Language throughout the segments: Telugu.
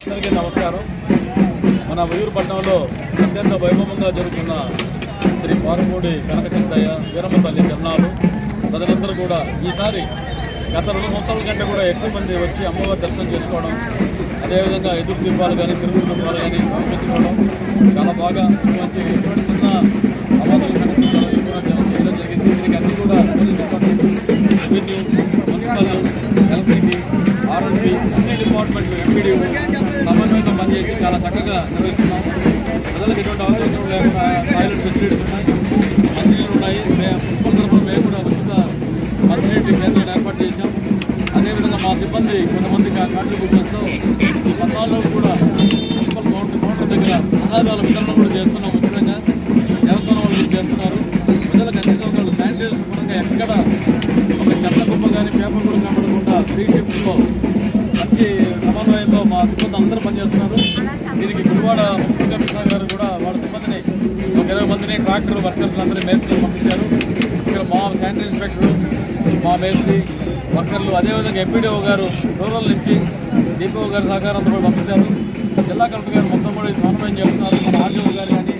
అందరికీ నమస్కారం. మన వయూరుపట్నంలో అత్యంత వైభవంగా జరుగుతున్న శ్రీ పారుమూడి కనకచింతయ్య వీరమ్మ తల్లి జన్నాలు. ప్రజలందరూ కూడా ఈసారి గత రెండు సంవత్సరాల కంటే కూడా ఎక్కువ మంది వచ్చి అమ్మవారి దర్శనం చేసుకోవడం అదేవిధంగా ఎదురు దీపాలు కానీ తిరుగు దీపాలు కానీ పంపించుకోవడం చాలా బాగా మంచి ఎటువంటి చిన్న అవాదాలు సంఘటనలు చాలా చేయడం జరిగింది. దీనికి అన్ని కూడా రెవెన్యూ మున్సిపల్ ఎలక్ట్రిసిటీ ఆర్ఎంపీ అన్ని డిపార్ట్మెంట్లు ఎంపీడీ సమన్వయంతో పనిచేసి చాలా చక్కగా నిర్వహిస్తున్నాం. ప్రజలకు ఎటువంటి అవసరం లేకుండా టాయిలెట్ ఫెసిలిటీస్ ఉన్నాయి మంచినీళ్ళు ఉన్నాయి మే- మున్సిపల్ తరఫున మేము కూడా ఉచిత మంచినీటి కేంద్రాన్ని ఏర్పాటు చేశాం కొంతమంది కొంతమంది కాంట్రిబ్యూషన్స్తో ఈ పద్నాలుగు కూడా మున్సిపల్ కౌంటర్ కౌంటర్ దగ్గర అనాథాల వితరణ కూడా చేస్తున్నాం. ఉచితంగా దేవస్థానం వాళ్ళు చేస్తున్నారు. ప్రజలకు అన్ని సౌకర్యాలు శానిటైజర్ పరంగా ఎక్కడ ఒక చెత్త కుప్ప కానీ పేపర్ కూడా కనబడకుండా త్రీ షిఫ్ట్స్లో మంచి సమన్వయంతో మా సిబ్బంది అందరూ పనిచేస్తున్నారు. దీనికి గుడివాడ మున్సిపల్ గారు కూడా వాళ్ళ సిబ్బందిని ఒక ఇరవై మందిని ట్రాక్టర్ వర్కర్స్ అందరూ మేస్త్రి పంపించారు. ఇక్కడ మా శానిటరీ ఇన్స్పెక్టర్ మా మేస్త్రి వర్కర్లు అదేవిధంగా ఎంపీడీఓ గారు రూరల్ నుంచి డిపిఓ గారి సహకారంతో కూడా పంపించారు. జిల్లా కలెక్టర్ గారు మొత్తం కూడా ఈ సమన్వయం చేస్తున్నారు. మన ఆర్డీఓ గారు కానీ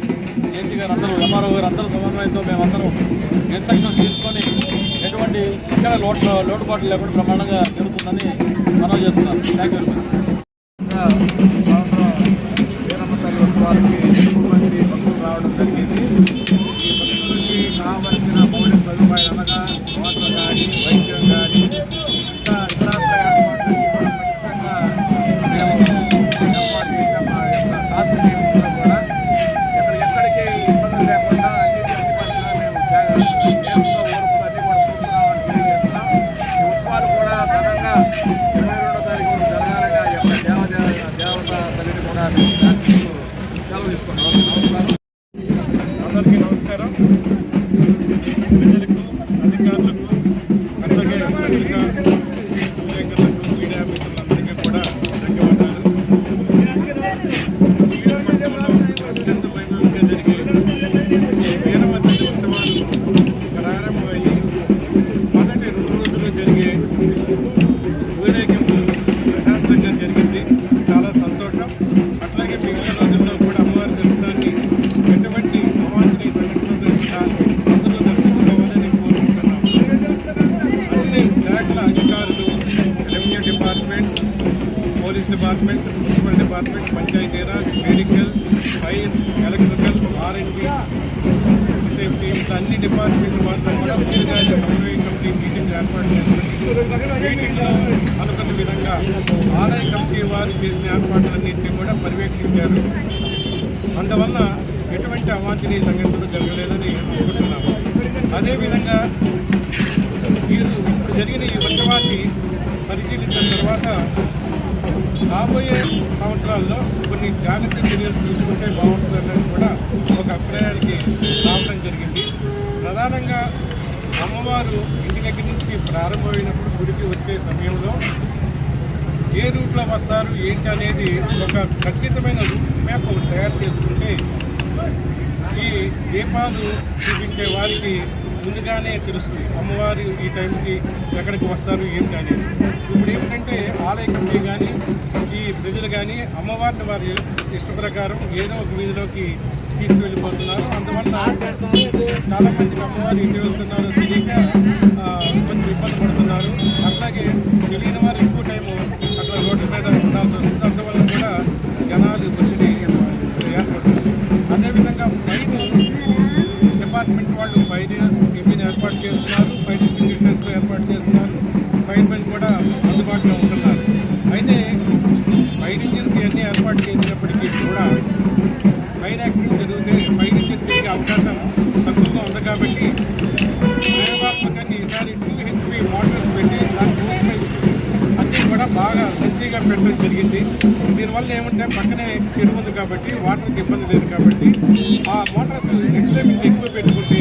ఏసీ గారు అందరూ ఎంఆర్ఓ గారు అందరూ సమన్వయంతో మేమందరం ఇన్స్ట్రక్షన్ తీసుకొని ఎటువంటి ఇక్కడ లోటు లోటుపాట్లు లేకుండా ప్రమాణంగా జరుగుతుందని మనం చేస్తున్నారు. Thank you very much Veeramma తల్లి ఎక్కువ మంది భక్తులు రావడం జరిగింది. Thank you. ప్రజలకు department municipal department panchayat raj medical fire electrical R and B safety ఇట్లా అన్ని డిపార్ట్మెంట్ మాత్రం కూడా ఉద్యోగాల సమన్వయ కమిటీ మీటింగ్ ఏర్పాటు చేసినట్టు అనుకున్న విధంగా ఆదాయ కమిటీ వారు చేసిన ఏర్పాట్లన్నింటినీ కూడా పర్యవేక్షించారు. అందువల్ల ఎటువంటి అవాంఛనీయ సంఘటనలు జరగలేదని అనుకుంటున్నాము. అదేవిధంగా మీరు ఇప్పుడు జరిగిన ఈ ఉత్సవాన్ని పరిశీలించిన తర్వాత రాబోయే సంవత్సరాల్లో కొన్ని జాగ్రత్త చర్యలు తీసుకుంటే బాగుంటుందన్నది కూడా ఒక అభిప్రాయానికి రావడం జరిగింది. ప్రధానంగా అమ్మవారు ఇంటి దగ్గర నుంచి ప్రారంభమైనప్పుడు గుడికి వచ్చే సమయంలో ఏ రూట్లో వస్తారు ఏంటి అనేది ఒక ఖచ్చితమైన రూట్ మ్యాప్ ఒకటి తయారు చేసుకుంటే ఈ దీపాలు చూపించే వారికి ముందుగానే తెలుస్తుంది అమ్మవారు ఈ టైంకి ఎక్కడికి వస్తారు ఏంటి అనేది ఆలయ కమిటీ కానీ ఈ ప్రజలు కానీ అమ్మవారిని వారి ఇష్ట ప్రకారం ఏదో ఒక వీధిలోకి తీసుకువెళ్ళిపోతున్నారు. అందువల్ల చాలా మంది అమ్మవారు ఇంటి వెళ్తున్నారో. తెలియక కొంచెం ఇబ్బంది పడుతున్నారు. అట్లాగే తెలియని మంచిగా పెరిగింది. దీనివల్ల ఏమంటే పక్కనే చెరువు ఉంది కాబట్టి వాటర్కి ఇబ్బంది లేదు కాబట్టి ఆ మోటార్స్ నెక్స్ట్ టైం ఇంత ఎక్కువ పెట్టుకుంటే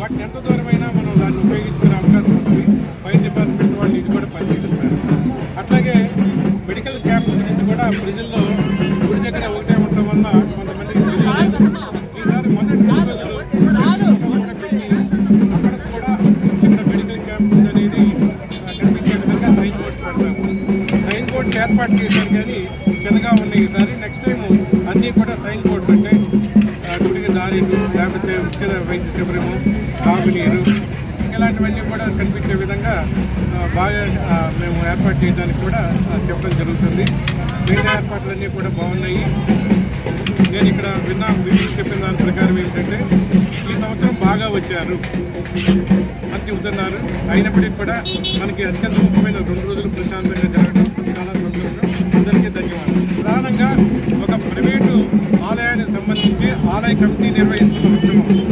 వాటిని ఎంత దూరమైనా మనం దాన్ని ఉపయోగించుకునే అవకాశం ఉంటుంది ఫైర్ డిపార్ట్మెంట్ వాళ్ళు ఇది కూడా పరిశీలిస్తారు. అట్లాగే మెడికల్ క్యాంప్ గురించి కూడా ప్రజల్లో గుడి దగ్గర ఒకటే ఉండటం వల్ల చిన్నగా ఉన్నాయి ఈసారి నెక్స్ట్ టైం అన్నీ కూడా సైన్ బోర్డ్స్ అంటే గుడికి దారిలు లేకపోతే ఉచిత వైద్య శిబిరము తాగునీరు ఇలాంటివన్నీ కూడా కనిపించే విధంగా బాగా మేము ఏర్పాటు చేయడానికి కూడా చెప్పడం జరుగుతుంది. మిగతా ఏర్పాట్లన్నీ కూడా బాగున్నాయి. నేను ఇక్కడ విన్నా మీరు చెప్పిన దాని ప్రకారం ఏంటంటే ఈ సంవత్సరం బాగా వచ్చారు. అని చెబుతున్నారు అయినప్పటికీ కూడా మనకి అత్యంత ముఖ్యమైన రెండు రోజులు ప్రశాంతంగా జరగడం కంపెనీ నిర్వహిస్తున్న ఉద్యమం